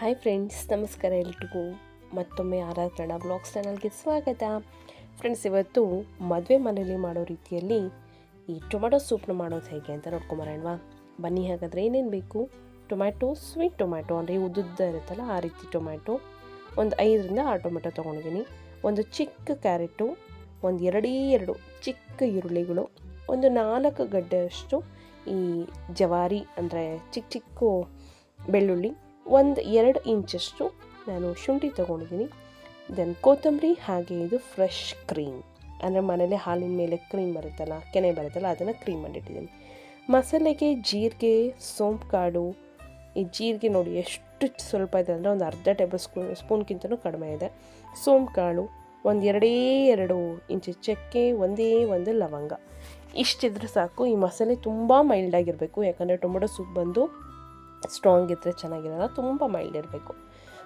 Hi friends ನಮಸ್ಕಾರ ಎಲ್ರಿಗೂ ಮತ್ತೊಮ್ಮೆ ಆರಾಧ್ ಕನ್ನಡ ಬ್ಲಾಗ್ಸ್ ಚಾನಲ್ಗೆ ಸ್ವಾಗತ. ಫ್ರೆಂಡ್ಸ್ ಇವತ್ತು ಮದುವೆ ಮನೇಲಿ ಮಾಡೋ ರೀತಿಯಲ್ಲಿ ಈ ಟೊಮ್ಯಾಟೊ ಸೂಪ್ನ ಮಾಡೋದು ಹೇಗೆ ಅಂತ ನೋಡ್ಕೊಂಬರೋಣವಾ ಬನ್ನಿ ಹಾಗಾದರೆ ಏನೇನು ಬೇಕು? ಟೊಮ್ಯಾಟೊ ಸ್ವೀಟ್ ಟೊಮ್ಯಾಟೊ ಅಂದರೆ ಉದ್ದುದ್ದ ಇರುತ್ತಲ್ಲ ಆ ರೀತಿ ಟೊಮ್ಯಾಟೊ. ಒಂದು ಐದರಿಂದ ಆರು ಟೊಮೆಟೊ ತೊಗೊಂಡಿದ್ದೀನಿ. ಒಂದು ಚಿಕ್ಕ ಕ್ಯಾರೆಟು, ಒಂದು ಎರಡೇ ಎರಡು ಚಿಕ್ಕ ಈರುಳ್ಳಿಗಳು, ಒಂದು ನಾಲ್ಕು ಗಡ್ಡೆಯಷ್ಟು ಈ ಜವಾರಿ ಅಂದರೆ ಚಿಕ್ಕ ಚಿಕ್ಕ ಬೆಳ್ಳುಳ್ಳಿ, ಒಂದು ಎರಡು ಇಂಚಷ್ಟು ನಾನು ಶುಂಠಿ ತೊಗೊಂಡಿದ್ದೀನಿ. ದೆನ್ ಕೊತ್ತಂಬರಿ ಹಾಗೆ ಇದು ಫ್ರೆಶ್ ಕ್ರೀಮ್. ಅಂದರೆ ಮನೇಲಿ ಹಾಲಿನ ಮೇಲೆ ಕ್ರೀಮ್ ಬರುತ್ತಲ್ಲ, ಕೆನೆ ಬರುತ್ತಲ್ಲ, ಅದನ್ನು ಕ್ರೀಮ್ ಮಾಡಿಟ್ಟಿದ್ದೀನಿ. ಮಸಾಲೆಗೆ ಜೀರಿಗೆ ಸೋಂಪು ಕಾಳು ಈ ಜೀರಿಗೆ ನೋಡಿ ಎಷ್ಟು ಸ್ವಲ್ಪ ಇದೆ ಅಂದರೆ ಒಂದು ಅರ್ಧ ಟೇಬಲ್ ಸ್ಪೂನ್ ಸ್ಪೂನ್ಗಿಂತಲೂ ಕಡಿಮೆ ಇದೆ. ಸೋಂಪು ಕಾಳು ಒಂದು ಎರಡೇ ಎರಡು ಇಂಚು ಚಕ್ಕೆ, ಒಂದೇ ಒಂದು ಲವಂಗ. ಇಷ್ಟಿದ್ರೆ ಸಾಕು. ಈ ಮಸಾಲೆ ತುಂಬ ಮೈಲ್ಡಾಗಿರಬೇಕು ಯಾಕಂದರೆ ಟೊಮೆಟೊ ಸೂಪ್ ಬಂದು ಸ್ಟ್ರಾಂಗ್ ಇದ್ದರೆ ಚೆನ್ನಾಗಿರಲ್ಲ, ತುಂಬ ಮೈಲ್ಡ್ ಇರಬೇಕು.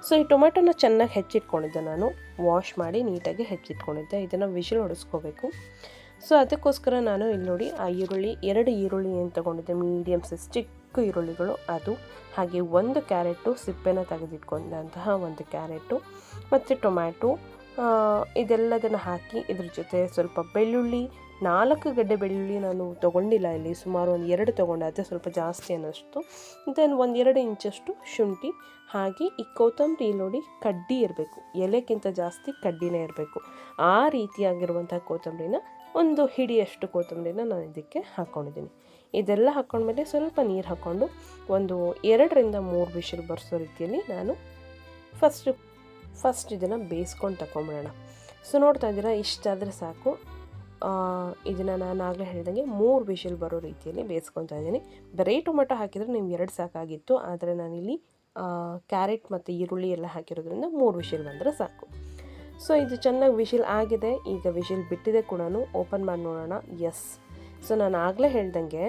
ಸೊ ಈ ಟೊಮೆಟೊನ ಚೆನ್ನಾಗಿ ಹೆಚ್ಚಿಟ್ಕೊಂಡಿದ್ದೆ ನಾನು. ವಾಶ್ ಮಾಡಿ ನೀಟಾಗಿ ಹೆಚ್ಚಿಟ್ಕೊಂಡಿದ್ದೆ. ಇದನ್ನು ವಿಷಲ್ ಹೊಡೆಸ್ಕೋಬೇಕು. ಸೊ ಅದಕ್ಕೋಸ್ಕರ ನಾನು ಇಲ್ಲಿ ನೋಡಿ ಆ ಈರುಳ್ಳಿ, ಎರಡು ಈರುಳ್ಳಿ ಏನು ತೊಗೊಂಡಿದ್ದೆ? ಮೀಡಿಯಮ್ ಸೈಜ್ ಚಿಕ್ಕ ಈರುಳ್ಳಿಗಳು ಅದು. ಹಾಗೆ ಒಂದು ಕ್ಯಾರೆಟು ಸಿಪ್ಪೆನ ತೆಗೆದಿಟ್ಕೊಂಡಂತಹ ಒಂದು ಕ್ಯಾರೆಟು. ಮತ್ತು ಟೊಮ್ಯಾಟೊ ಇದೆಲ್ಲದನ್ನು ಹಾಕಿ ಇದ್ರ ಜೊತೆ ಸ್ವಲ್ಪ ಬೆಳ್ಳುಳ್ಳಿ, ನಾಲ್ಕು ಗಡ್ಡೆ ಬೆಳ್ಳುಳ್ಳಿ ನಾನು ತೊಗೊಂಡಿಲ್ಲ ಇಲ್ಲಿ. ಸುಮಾರು ಒಂದು ಎರಡು ತೊಗೊಂಡೆ, ಅದೇ ಸ್ವಲ್ಪ ಜಾಸ್ತಿ ಅನ್ನಿಸ್ತು. ದೆನ್ ಒಂದು ಎರಡು ಇಂಚಷ್ಟು ಶುಂಠಿ, ಹಾಗೆ ಈ ಕೊತ್ತಂಬರಿ ನೋಡಿ ಕಡ್ಡಿ ಇರಬೇಕು. ಎಲೆಗಿಂತ ಜಾಸ್ತಿ ಕಡ್ಡಿನೇ ಇರಬೇಕು. ಆ ರೀತಿಯಾಗಿರುವಂಥ ಕೊತ್ತಂಬರಿನ ಒಂದು ಹಿಡಿಯಷ್ಟು ಕೊತ್ತಂಬರಿನ ನಾನು ಇದಕ್ಕೆ ಹಾಕ್ಕೊಂಡಿದ್ದೀನಿ ಇದೆಲ್ಲ ಹಾಕ್ಕೊಂಡ್ಮೇಲೆ ಸ್ವಲ್ಪ ನೀರು ಹಾಕ್ಕೊಂಡು ಒಂದು ಎರಡರಿಂದ ಮೂರು ವಿಷಲ್ ಬರ್ಸೋ ರೀತಿಯಲ್ಲಿ ನಾನು ಫಸ್ಟ್ ಫಸ್ಟ್ ಇದನ್ನು ಬೇಯಿಸ್ಕೊಂಡು ತಗೊಂಬಿಡೋಣ ಸೊ ನೋಡ್ತಾ ಇದ್ದೀರಾ, ಇಷ್ಟಾದರೆ ಸಾಕು. ಇದನ್ನು ನಾನು ಆಗಲೇ ಹೇಳಿದಂಗೆ ಮೂರು ವಿಷಲ್ ಬರೋ ರೀತಿಯಲ್ಲಿ ಬೇಯಿಸ್ಕೊತಾ ಇದ್ದೀನಿ. ಬರೀ ಟೊಮೆಟೊ ಹಾಕಿದರೆ ನೀವು ಎರಡು ಸಾಕಾಗಿತ್ತು, ಆದರೆ ನಾನಿಲ್ಲಿ ಕ್ಯಾರೆಟ್ ಮತ್ತು ಈರುಳ್ಳಿ ಎಲ್ಲ ಹಾಕಿರೋದ್ರಿಂದ ಮೂರು ವಿಷಲ್ ಬಂದರೆ ಸಾಕು. ಸೊ ಇದು ಚೆನ್ನಾಗಿ ವಿಷಲ್ ಆಗಿದೆ. ಈಗ ವಿಷಲ್ ಬಿಟ್ಟಿದೆ ಕೂಡ ಓಪನ್ ಮಾಡಿ ನೋಡೋಣ. ಎಸ್ ಸೊ ನಾನು ಆಗಲೇ ಹೇಳ್ದಂಗೆ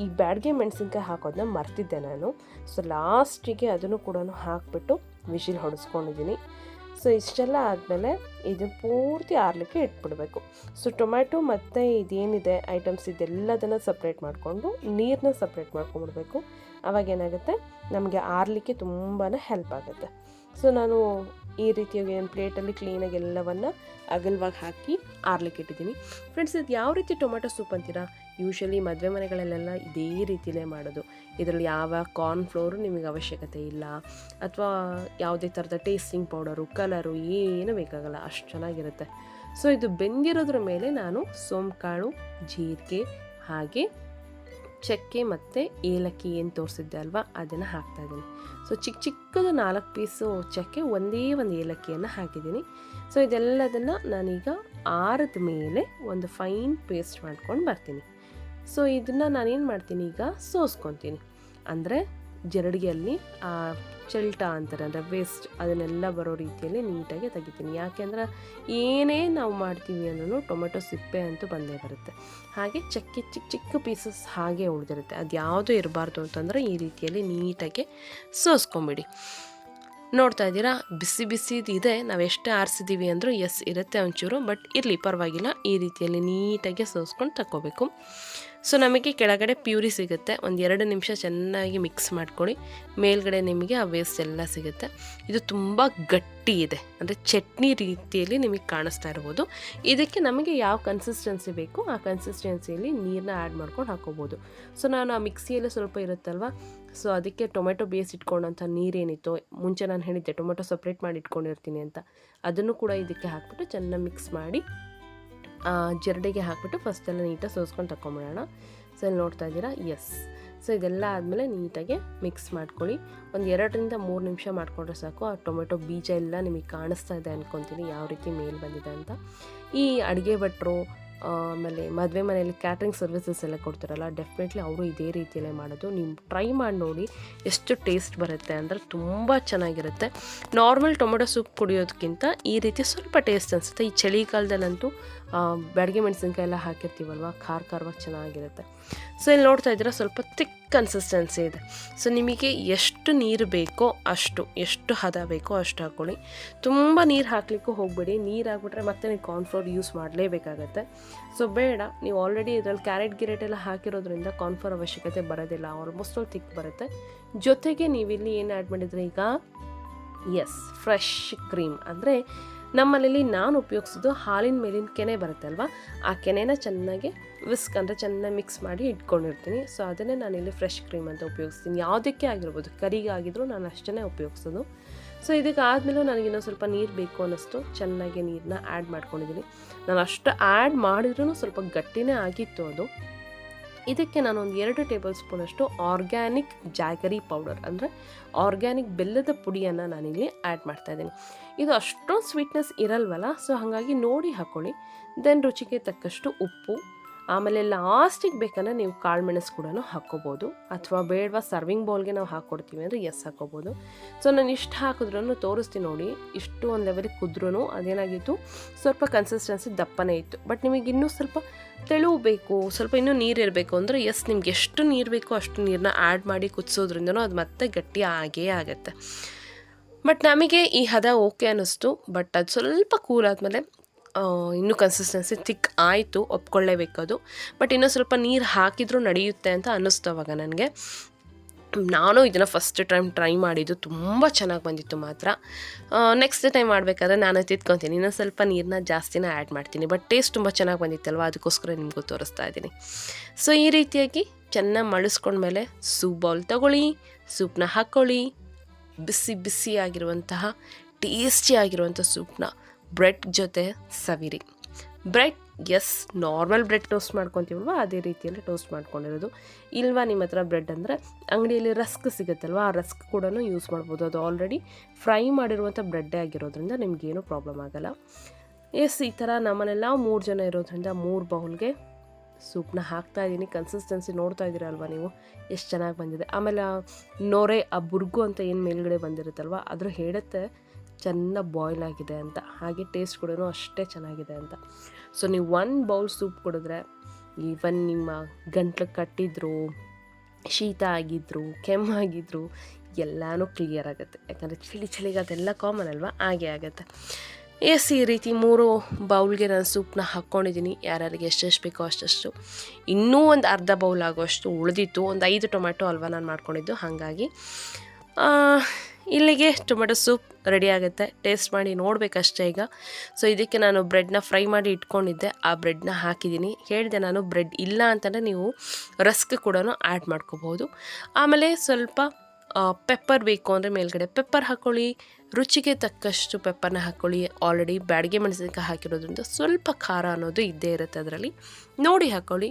ಈ ಬ್ಯಾಡ್ಗೆ ಮೆಣಸಿನ್ಕಾಯಿ ಹಾಕೋದನ್ನ ಮರ್ತಿದ್ದೆ ನಾನು. ಸೊ ಲಾಸ್ಟಿಗೆ ಅದನ್ನು ಕೂಡ ಹಾಕಿಬಿಟ್ಟು ವಿಷಿಲ್ ಹೊಡೆಸ್ಕೊಂಡಿದ್ದೀನಿ. ಸೊ ಇಷ್ಟೆಲ್ಲ ಆದಮೇಲೆ ಇದು ಪೂರ್ತಿ ಆರ್ಲಿಕ್ಕೆ ಇಟ್ಬಿಡಬೇಕು. ಸೊ ಟೊಮ್ಯಾಟೊ ಮತ್ತು ಇದೇನಿದೆ, ಐಟಮ್ಸ್ ಇದೆಲ್ಲದನ್ನು ಸಪ್ರೇಟ್ ಮಾಡಿಕೊಂಡು ನೀರನ್ನ ಸಪ್ರೇಟ್ ಮಾಡ್ಕೊಂಬಿಡ್ಬೇಕು. ಅವಾಗ ಏನಾಗುತ್ತೆ? ನಮಗೆ ಆರಲಿಕ್ಕೆ ತುಂಬಾ ಹೆಲ್ಪ್ ಆಗುತ್ತೆ. ಸೊ ನಾನು ಈ ರೀತಿಯಾಗಿ ನಾನು ಪ್ಲೇಟಲ್ಲಿ ಕ್ಲೀನಾಗಿ ಎಲ್ಲವನ್ನು ಅಗಲವಾಗಿ ಹಾಕಿ ಆರ್ಲಿಕ್ಕೆ ಇಟ್ಟಿದ್ದೀನಿ. ಫ್ರೆಂಡ್ಸ್ ಇದು ಯಾವ ರೀತಿ ಟೊಮೆಟೊ ಸೂಪ್ ಅಂತೀರಾ? ಯೂಶಲಿ ಮದುವೆ ಮನೆಗಳಲ್ಲೆಲ್ಲ ಇದೇ ರೀತಿಯಲ್ಲೇ ಮಾಡೋದು. ಇದರಲ್ಲಿ ಯಾವ ಕಾರ್ನ್ ಫ್ಲೋರು ನಿಮಗೆ ಅವಶ್ಯಕತೆ ಇಲ್ಲ. ಅಥವಾ ಯಾವುದೇ ಥರದ ಟೇಸ್ಟಿಂಗ್ ಪೌಡರು ಕಲರು ಏನೂ ಬೇಕಾಗಲ್ಲ. ಅಷ್ಟು ಚೆನ್ನಾಗಿರುತ್ತೆ. ಸೊ ಇದು ಬೆಂದಿರೋದ್ರ ಮೇಲೆ ನಾನು ಸೋಂಕಾಳು, ಜೀರಿಗೆ ಹಾಗೆ ಚಕ್ಕೆ ಮತ್ತು ಏಲಕ್ಕಿ ಏನು ತೋರಿಸಿದ್ದೆ ಅಲ್ವಾ, ಅದನ್ನು ಹಾಕ್ತಾ ಇದ್ದೀನಿ. ಸೊ ಚಿಕ್ಕ ಚಿಕ್ಕದು ನಾಲ್ಕು ಪೀಸು ಚಕ್ಕೆ ಒಂದೇ ಒಂದು ಏಲಕ್ಕಿಯನ್ನು ಹಾಕಿದ್ದೀನಿ. ಸೊ ಇದೆಲ್ಲದನ್ನು ನಾನೀಗ ಆರದ ಮೇಲೆ ಒಂದು ಫೈನ್ ಪೇಸ್ಟ್ ಮಾಡ್ಕೊಂಡು ಬರ್ತೀನಿ. ಸೊ ಇದನ್ನು ನಾನೇನು ಮಾಡ್ತೀನಿ ಈಗ, ಸೋಸ್ಕೊತೀನಿ. ಅಂದರೆ ಜರಡಿಗೆಯಲ್ಲಿ, ಆ, ಚಲ್ಟ ಅಂತಾರೆ, ಅಂದರೆ ವೇಸ್ಟ್ ಅದನ್ನೆಲ್ಲ ಬರೋ ರೀತಿಯಲ್ಲಿ ನೀಟಾಗಿ ತೆಗಿತೀನಿ. ಯಾಕೆಂದ್ರೆ ಏನೇ ನಾವು ಮಾಡ್ತೀವಿ ಅನ್ನೋ ಟೊಮೆಟೊ ಸಿಪ್ಪೆ ಅಂತೂ ಬಂದೇ ಬರುತ್ತೆ. ಹಾಗೆ ಚಕ್ಕೆ ಚಿಕ್ಕ ಚಿಕ್ಕ ಪೀಸಸ್ ಹಾಗೆ ಉಳಿದಿರುತ್ತೆ. ಅದು ಯಾವುದೂ ಇರಬಾರ್ದು ಅಂತಂದರೆ ಈ ರೀತಿಯಲ್ಲಿ ನೀಟಾಗಿ ಸೋಸ್ಕೊಂಬಿಡಿ. ನೋಡ್ತಾ ಇದ್ದೀರಾ? ಬಿಸಿ ಬಿಸಿದು ಇದೆ. ನಾವು ಎಷ್ಟೇ ಆರಿಸಿದ್ದೀವಿ ಅಂದರೂ ಎಸ್ ಇರುತ್ತೆ ಒಂಚೂರು ಬಟ್ ಇರಲಿ, ಪರವಾಗಿಲ್ಲ. ಈ ರೀತಿಯಲ್ಲಿ ನೀಟಾಗಿ ಸೋಸ್ಕೊಂಡು ತಗೋಬೇಕು ಸೊ ನಮಗೆ ಕೆಳಗಡೆ ಪ್ಯೂರಿ ಸಿಗುತ್ತೆ. ಒಂದು ಎರಡು ನಿಮಿಷ ಚೆನ್ನಾಗಿ ಮಿಕ್ಸ್ ಮಾಡ್ಕೊಳ್ಳಿ. ಮೇಲ್ಗಡೆ ನಿಮಗೆ ಆ ವೇಸ್ಟ್ ಎಲ್ಲ ಸಿಗುತ್ತೆ. ಇದು ತುಂಬ ಗಟ್ಟಿ ಇದೆ. ಅಂದರೆ ಚಟ್ನಿ ರೀತಿಯಲ್ಲಿ ನಿಮಗೆ ಕಾಣಿಸ್ತಾ ಇರ್ಬೋದು. ಇದಕ್ಕೆ ನಮಗೆ ಯಾವ ಕನ್ಸಿಸ್ಟೆನ್ಸಿ ಬೇಕು, ಆ ಕನ್ಸಿಸ್ಟೆನ್ಸಿಯಲ್ಲಿ ನೀರನ್ನ ಆ್ಯಡ್ ಮಾಡ್ಕೊಂಡು ಹಾಕೋಬೋದು. ಸೊ ನಾನು ಆ ಮಿಕ್ಸಿಯಲ್ಲಿ ಸ್ವಲ್ಪ ಇರುತ್ತಲ್ವ? ಸೊ ಅದಕ್ಕೆ ಟೊಮೆಟೊ ಬೇಯಿಸಿಟ್ಕೊಂಡಂಥ ನೀರೇನಿತ್ತು, ಮುಂಚೆ ನಾನು ಹೇಳಿದ್ದೆ ಟೊಮೆಟೊ ಸಪ್ರೇಟ್ ಮಾಡಿ ಇಟ್ಕೊಂಡಿರ್ತೀನಿ ಅಂತ. ಅದನ್ನು ಕೂಡ ಇದಕ್ಕೆ ಹಾಕ್ಬಿಟ್ಟು ಚೆನ್ನಾಗಿ ಮಿಕ್ಸ್ ಮಾಡಿ ಜರಡಿಗೆ ಹಾಕ್ಬಿಟ್ಟು ಫಸ್ಟೆಲ್ಲ ನೀಟಾಗಿ ಸೋಸ್ಕೊಂಡು ತಗೊಂಬಿಡೋಣ ಸೊ ಇಲ್ಲಿ ನೋಡ್ತಾ ಇದ್ದೀರಾ? ಎಸ್ ಸೊ ಇದೆಲ್ಲ ಆದಮೇಲೆ ನೀಟಾಗಿ ಮಿಕ್ಸ್ ಮಾಡ್ಕೊಳ್ಳಿ. ಒಂದು ಎರಡರಿಂದ ಮೂರು ನಿಮಿಷ ಮಾಡಿಕೊಂಡ್ರೆ ಸಾಕು. ಆ ಟೊಮೆಟೊ ಬೀಜ ಎಲ್ಲ ನಿಮಗೆ ಕಾಣಿಸ್ತಾ ಇದೆ ಅಂದ್ಕೊತೀನಿ ಯಾವ ರೀತಿ ಮೇಲೆ ಬಂದಿದೆ ಅಂತ. ಈ ಅಡುಗೆ ಭಟ್ರು ಆಮೇಲೆ ಮದುವೆ ಮನೆಯಲ್ಲಿ ಕ್ಯಾಟ್ರಿಂಗ್ ಸರ್ವಿಸಸ್ ಎಲ್ಲ ಕೊಡ್ತಾರಲ್ಲ ಡೆಫಿನೆಟ್ಲಿ ಅವರು ಇದೇ ರೀತಿಯಲ್ಲೇ ಮಾಡೋದು. ನೀವು ಟ್ರೈ ಮಾಡಿ ನೋಡಿ ಎಷ್ಟು ಟೇಸ್ಟ್ ಬರುತ್ತೆ ಅಂದರೆ ತುಂಬ ಚೆನ್ನಾಗಿರುತ್ತೆ. ನಾರ್ಮಲ್ ಟೊಮೆಟೊ ಸೂಪ್ ಕುಡಿಯೋದಕ್ಕಿಂತ ಈ ರೀತಿ ಸ್ವಲ್ಪ ಟೇಸ್ಟ್ ಅನಿಸುತ್ತೆ. ಈ ಚಳಿಗಾಲದಲ್ಲಂತೂ ಬೆಡಿಗೆ ಮೆಣಸಿನ್ಕಾಯಿ ಎಲ್ಲ ಹಾಕಿರ್ತೀವಲ್ವ, ಖಾರ ಖಾರವಾಗಿ ಚೆನ್ನಾಗಿರುತ್ತೆ. ಸೊ ಇಲ್ಲಿ ನೋಡ್ತಾ ಇದ್ದೀರಾ, ಸ್ವಲ್ಪ ತಿಕ್ ಕನ್ಸಿಸ್ಟೆನ್ಸಿ ಇದೆ. ಸೊ ನಿಮಗೆ ಎಷ್ಟು ನೀರು ಬೇಕೋ ಅಷ್ಟು, ಎಷ್ಟು ಹದ ಬೇಕೋ ಅಷ್ಟು ಹಾಕ್ಕೊಳ್ಳಿ ತುಂಬ ನೀರು ಹಾಕಲಿಕ್ಕೂ ಹೋಗಬೇಡಿ. ನೀರು ಹಾಕ್ಬಿಟ್ರೆ ಮತ್ತೆ ನೀವು ಕಾರ್ನ್ಫ್ಲೋರ್ ಯೂಸ್ ಮಾಡಲೇಬೇಕಾಗತ್ತೆ. ಸೊ ಬೇಡ. ನೀವು ಆಲ್ರೆಡಿ ಇದರಲ್ಲಿ ಕ್ಯಾರೆಟ್ ಗಿರೆಟ್ ಎಲ್ಲ ಹಾಕಿರೋದ್ರಿಂದ ಕಾರ್ನ್ಫ್ಲೋರ್ ಅವಶ್ಯಕತೆ ಬರೋದಿಲ್ಲ. ಆಲ್ಮೋಸ್ಟ್ ಅಲ್ಲಿ ತಿಕ್ ಬರುತ್ತೆ. ಜೊತೆಗೆ ನೀವಿಲ್ಲಿ ಏನು ಆ್ಯಡ್ ಮಾಡಿದ್ರೆ ಈಗ? ಎಸ್ ಫ್ರೆಶ್ ಕ್ರೀಮ್ ಅಂದರೆ ನಮ್ಮನೇಲಿ ನಾನು ಉಪಯೋಗಿಸೋದು ಹಾಲಿನ ಮೇಲಿನ ಕೆನೆ ಬರುತ್ತೆ ಅಲ್ವಾ? ಆ ಕೆನೆನ ಚೆನ್ನಾಗಿ ವಿಸ್ಕ್ ಅಂದರೆ ಚೆನ್ನಾಗಿ ಮಿಕ್ಸ್ ಮಾಡಿ ಇಟ್ಕೊಂಡಿರ್ತೀನಿ. ಸೊ ಅದನ್ನೇ ನಾನಿಲ್ಲಿ ಫ್ರೆಶ್ ಕ್ರೀಮ್ ಅಂತ ಉಪಯೋಗಿಸ್ತೀನಿ. ಯಾವುದಕ್ಕೆ ಆಗಿರ್ಬೋದು ಕರಿಗೆ ಆಗಿದ್ರೂ ನಾನು ಅಷ್ಟೇ ಉಪಯೋಗಿಸೋದು. ಸೊ ಇದಕ್ಕೆ ಆದಮೇಲೂ ಇನ್ನೊಂದು ಸ್ವಲ್ಪ ನೀರು ಬೇಕು ಅನ್ನಿಸ್ತು. ಚೆನ್ನಾಗಿ ನೀರನ್ನ ಆ್ಯಡ್ ಮಾಡ್ಕೊಂಡಿದ್ದೀನಿ. ನಾನು ಅಷ್ಟು ಆ್ಯಡ್ ಮಾಡಿದ್ರೂ ಸ್ವಲ್ಪ ಗಟ್ಟಿನೇ ಆಗಿತ್ತು ಅದು. ಇದಕ್ಕೆ ನಾನು ಒಂದು ಎರಡು ಟೇಬಲ್ ಸ್ಪೂನಷ್ಟು ಆರ್ಗ್ಯಾನಿಕ್ ಜಾಗರಿ ಪೌಡರ್, ಅಂದರೆ ಆರ್ಗ್ಯಾನಿಕ್ ಬೆಲ್ಲದ ಪುಡಿಯನ್ನು ನಾನಿಲ್ಲಿ ಆ್ಯಡ್ ಮಾಡ್ತಾ ಇದ್ದೀನಿ. ಇದು ಅಷ್ಟೊಂದು ಸ್ವೀಟ್ನೆಸ್ ಇರಲ್ವಲ್ಲ? ಸೊ ಹಾಗಾಗಿ ನೋಡಿ ಹಾಕ್ಕೊಳ್ಳಿ ದೆನ್ ರುಚಿಗೆ ತಕ್ಕಷ್ಟು ಉಪ್ಪು ಆಮೇಲೆ ಲಾಸ್ಟಿಗೆ ಬೇಕಂದರೆ ನೀವು ಕಾಳು ಮೆಣಸು ಕೂಡ ಹಾಕ್ಕೋಬೋದು ಅಥವಾ ಬೇಡವಾ ಸರ್ವಿಂಗ್ ಬೌಲ್ಗೆ ನಾವು ಹಾಕ್ಕೊಡ್ತೀವಿ ಅಂದರೆ ಎಸ್ ಹಾಕ್ಕೋಬೋದು. ಸೊ ನಾನು ಇಷ್ಟು ಹಾಕಿದ್ರೂ ತೋರಿಸ್ತೀನಿ ನೋಡಿ, ಇಷ್ಟು ಒಂದು ಲೆವೆಲಿಗೆ ಕುದ್ರೂ ಅದೇನಾಗಿತ್ತು? ಸ್ವಲ್ಪ ಕನ್ಸಿಸ್ಟೆನ್ಸಿ ದಪ್ಪನೇ ಇತ್ತು. ಬಟ್ ನಿಮಗೆ ಇನ್ನೂ ಸ್ವಲ್ಪ ತೆಳು ಬೇಕು, ಸ್ವಲ್ಪ ಇನ್ನೂ ನೀರು ಇರಬೇಕು ಅಂದರೆ ಎಸ್ ನಿಮ್ಗೆ ಎಷ್ಟು ನೀರು ಬೇಕೋ ಅಷ್ಟು ನೀರನ್ನ ಆ್ಯಡ್ ಮಾಡಿ ಕುದಿಸೋದ್ರಿಂದನೂ ಅದು ಮತ್ತೆ ಗಟ್ಟಿ ಆಗೇ ಆಗುತ್ತೆ. ಬಟ್ ನಮಗೆ ಈ ಹದ ಓಕೆ ಅನ್ನಿಸ್ತು ಬಟ್ ಅದು ಸ್ವಲ್ಪ ಕೂಲ್ ಆದಮೇಲೆ ಇನ್ನೂ ಕನ್ಸಿಸ್ಟೆನ್ಸಿ ತಿಕ್ ಆಯಿತು ಒಪ್ಕೊಳ್ಳೇಬೇಕು ಅದು ಬಟ್ ಇನ್ನೂ ಸ್ವಲ್ಪ ನೀರು ಹಾಕಿದರೂ ನಡೆಯುತ್ತೆ ಅಂತ ಅನ್ನಿಸ್ತು ಅವಾಗ ನನಗೆ. ನಾನು ಇದನ್ನು ಫಸ್ಟ್ ಟೈಮ್ ಟ್ರೈ ಮಾಡಿದ್ದು, ತುಂಬ ಚೆನ್ನಾಗಿ ಬಂದಿತ್ತು ಮಾತ್ರ. ನೆಕ್ಸ್ಟ್ ಟೈಮ್ ಮಾಡಬೇಕಾದ್ರೆ ನಾನು ತಿತ್ಕೊತೀನಿ. ಇನ್ನೂ ಸ್ವಲ್ಪ ನೀರನ್ನ ಜಾಸ್ತಿನ ಆ್ಯಡ್ ಮಾಡ್ತೀನಿ. ಬಟ್ ಟೇಸ್ಟ್ ತುಂಬ ಚೆನ್ನಾಗಿ ಬಂದಿತ್ತಲ್ವ? ಅದಕ್ಕೋಸ್ಕರ ನಿಮಗೂ ತೋರಿಸ್ತಾ ಇದ್ದೀನಿ. ಸೊ ಈ ರೀತಿಯಾಗಿ ಚೆನ್ನಾಗಿ ಮಳಿಸ್ಕೊಂಡ್ಮೇಲೆ ಸೂಪ್ ಬೌಲ್ ತಗೊಳ್ಳಿ ಸೂಪ್ನ ಹಾಕ್ಕೊಳ್ಳಿ ಬಿಸಿ ಬಿಸಿ ಆಗಿರುವಂತಹ ಟೇಸ್ಟಿ ಆಗಿರುವಂಥ ಸೂಪ್ನ ಬ್ರೆಡ್ ಜೊತೆ ಸವಿರಿ. Bread, yes, normal bread toast ಮಾಡ್ಕೊತೀವಲ್ವ? ಅದೇ ರೀತಿಯಲ್ಲಿ ಟೋಸ್ಟ್ ಮಾಡ್ಕೊಂಡಿರೋದು. ಇಲ್ವಾ ನಿಮ್ಮ ಹತ್ರ ಬ್ರೆಡ್ ಅಂದರೆ? ಅಂಗಡಿಯಲ್ಲಿ ರಸ್ಕ್ ಸಿಗುತ್ತಲ್ವ? ಆ ರಸ್ಕ್ ಕೂಡ ಯೂಸ್ ಮಾಡ್ಬೋದು. ಅದು ಆಲ್ರೆಡಿ ಫ್ರೈ ಮಾಡಿರುವಂಥ ಬ್ರೆಡ್ಡೇ ಆಗಿರೋದ್ರಿಂದ ನಿಮಗೇನು ಪ್ರಾಬ್ಲಮ್ ಆಗಲ್ಲ. ಎಸ್, ಈ ಥರ ನಮ್ಮನೆಲ್ಲ ಮೂರು ಜನ ಇರೋದ್ರಿಂದ ಮೂರು ಬೌಲ್ಗೆ ಸೂಪ್ನ ಹಾಕ್ತಾ ಇದ್ದೀನಿ ಕನ್ಸಿಸ್ಟೆನ್ಸಿ ನೋಡ್ತಾ ಇದ್ದೀರಲ್ವ ನೀವು? ಎಷ್ಟು ಚೆನ್ನಾಗಿ ಬಂದಿದೆ. ಆಮೇಲೆ ನೊರೆ, ಆ ಬುರ್ಗು ಅಂತ ಏನು ಮೇಲ್ಗಡೆ ಬಂದಿರುತ್ತಲ್ವ? ಅದ್ರ ಹೇಳುತ್ತೆ ಚೆನ್ನಾಗಿ ಬಾಯ್ಲ್ ಆಗಿದೆ ಅಂತ, ಹಾಗೆ ಟೇಸ್ಟ್ ಕೂಡ ಅಷ್ಟೇ ಚೆನ್ನಾಗಿದೆ ಅಂತ. ಸೊ ನೀವು ಒನ್ ಬೌಲ್ ಸೂಪ್ ಕುಡಿದ್ರೆ ಈವನ್ ನಿಮ್ಮ ಗಂಟ್ಲು ಕಟ್ಟಿದ್ರು, ಶೀತ ಆಗಿದ್ರು ಕೆಮ್ಮಾಗಿದ್ರು ಎಲ್ಲನೂ ಕ್ಲಿಯರ್ ಆಗುತ್ತೆ. ಯಾಕಂದರೆ ಚಳಿ ಚಳಿಗೆ ಅದೆಲ್ಲ ಕಾಮನ್ ಅಲ್ವಾ? ಹಾಗೆ ಆಗುತ್ತೆ. ಎಸ್ ಈ ರೀತಿ ಮೂರು ಬೌಲ್ಗೆ ನಾನು ಸೂಪ್ನ ಹಾಕ್ಕೊಂಡಿದ್ದೀನಿ ಯಾರ್ಯಾರಿಗೆ ಎಷ್ಟೆಷ್ಟು ಬೇಕೋ ಅಷ್ಟಷ್ಟು. ಇನ್ನೂ ಒಂದು ಅರ್ಧ ಬೌಲ್ ಆಗೋಷ್ಟು ಉಳಿದಿತ್ತು. ಒಂದು ಐದು ಟೊಮ್ಯಾಟೊ ಅಲ್ವಾ ನಾನು ಮಾಡ್ಕೊಂಡಿದ್ದು. ಹಾಗಾಗಿ ಇಲ್ಲಿಗೆ ಟೊಮೆಟೊ ಸೂಪ್ ರೆಡಿ ಆಗುತ್ತೆ. ಟೇಸ್ಟ್ ಮಾಡಿ ನೋಡಬೇಕಷ್ಟೇ ಈಗ. ಸೊ ಇದಕ್ಕೆ ನಾನು ಬ್ರೆಡ್ನ ಫ್ರೈ ಮಾಡಿ ಇಟ್ಕೊಂಡಿದ್ದೆ. ಆ ಬ್ರೆಡ್ನ ಹಾಕಿದ್ದೀನಿ. ಹೇಳಿದೆ ನಾನು ಬ್ರೆಡ್ ಇಲ್ಲ ಅಂತಲೇ ನೀವು ರಸ್ಕ್ ಕೂಡ ಆ್ಯಡ್ ಮಾಡ್ಕೋಬೋದು ಆಮೇಲೆ ಸ್ವಲ್ಪ ಪೆಪ್ಪರ್ ಬೇಕು ಅಂದರೆ ಮೇಲ್ಗಡೆ ಪೆಪ್ಪರ್ ಹಾಕ್ಕೊಳ್ಳಿ ರುಚಿಗೆ ತಕ್ಕಷ್ಟು ಪೆಪ್ಪರ್ನ ಹಾಕ್ಕೊಳ್ಳಿ ಆಲ್ರೆಡಿ ಬ್ಯಾಡಿಗೆ ಮೆಣಸಿನಕಾಯಿ ಹಾಕಿರೋದ್ರಿಂದ ಸ್ವಲ್ಪ ಖಾರ ಅನ್ನೋದು ಇದ್ದೇ ಇರುತ್ತೆ ಅದರಲ್ಲಿ. ನೋಡಿ ಹಾಕ್ಕೊಳ್ಳಿ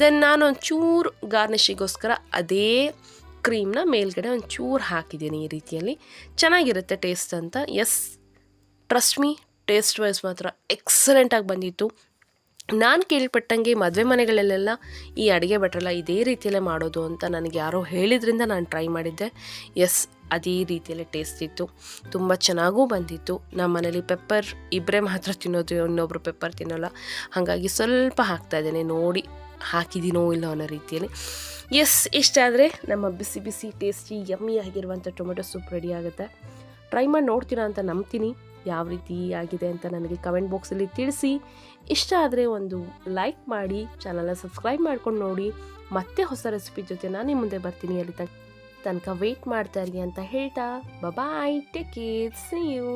ದೆನ್ ನಾನು ಒಂಚೂರು ಗಾರ್ನಿಷಿಗೋಸ್ಕರ ಅದೇ ಕ್ರೀಮ್ನ ಮೇಲ್ಗಡೆ ಒಂಚೂರು ಹಾಕಿದ್ದೀನಿ ಈ ರೀತಿಯಲ್ಲಿ. ಚೆನ್ನಾಗಿರುತ್ತೆ ಟೇಸ್ಟ್ ಅಂತ. Yes trust me taste wise ಮಾತ್ರ ಎಕ್ಸಲೆಂಟಾಗಿ ಬಂದಿತ್ತು. ನಾನು ಕೇಳ್ಪಟ್ಟಂಗೆ ಮದುವೆ ಮನೆಗಳಲ್ಲೆಲ್ಲ ಈ ಅಡುಗೆ ಭಟ್ರೆಲ್ಲ ಇದೇ ರೀತಿಯಲ್ಲೇ ಮಾಡೋದು ಅಂತ ನನಗೆ ಯಾರೋ ಹೇಳಿದ್ರಿಂದ ನಾನು ಟ್ರೈ ಮಾಡಿದ್ದೆ. ಎಸ್ ಅದೇ ರೀತಿಯಲ್ಲೇ ಟೇಸ್ಟ್ ಇತ್ತು. ತುಂಬ ಚೆನ್ನಾಗೂ ಬಂದಿತ್ತು. ನಮ್ಮ ಮನೇಲಿ ಪೆಪ್ಪರ್ ಇಬ್ಬರೇ ಮಾತ್ರ ತಿನ್ನೋದು ಇನ್ನೊಬ್ಬರು ಪೆಪ್ಪರ್ ತಿನ್ನೋಲ್ಲ. ಹಾಗಾಗಿ ಸ್ವಲ್ಪ ಹಾಕ್ತಾ ಇದ್ದೇನೆ ನೋಡಿ. ಹಾಕಿದ್ದೀನೋ ಇಲ್ಲ ಅನ್ನೋ ರೀತಿಯಲ್ಲಿ. ಎಸ್ ಇಷ್ಟಾದರೆ ನಮ್ಮ ಬಿಸಿ ಬಿಸಿ ಟೇಸ್ಟಿ ಯಮ್ಮಿ ಆಗಿರುವಂಥ ಟೊಮೆಟೊ ಸೂಪ್ ರೆಡಿ ಆಗುತ್ತೆ. ಟ್ರೈ ಮಾಡಿ ನೋಡ್ತೀರಾ ಅಂತ ನಂಬ್ತೀನಿ. ಯಾವ ರೀತಿ ಆಗಿದೆ ಅಂತ ನನಗೆ ಕಮೆಂಟ್ ಬಾಕ್ಸಲ್ಲಿ ತಿಳಿಸಿ. ಇಷ್ಟ ಆದರೆ ಒಂದು ಲೈಕ್ ಮಾಡಿ ಚಾನಲ್ನ ಸಬ್ಸ್ಕ್ರೈಬ್ ಮಾಡ್ಕೊಂಡು ನೋಡಿ. ಮತ್ತೆ ಹೊಸ ರೆಸಿಪಿ ಜೊತೆ ನಾನು ಮುಂದೆ ಬರ್ತೀನಿ. ಅಲ್ಲಿ ತನಕ ವೆಯ್ಟ್ ಮಾಡ್ತಾ ಇರಿ ಅಂತ ಹೇಳ್ತಾ. Bye take care see you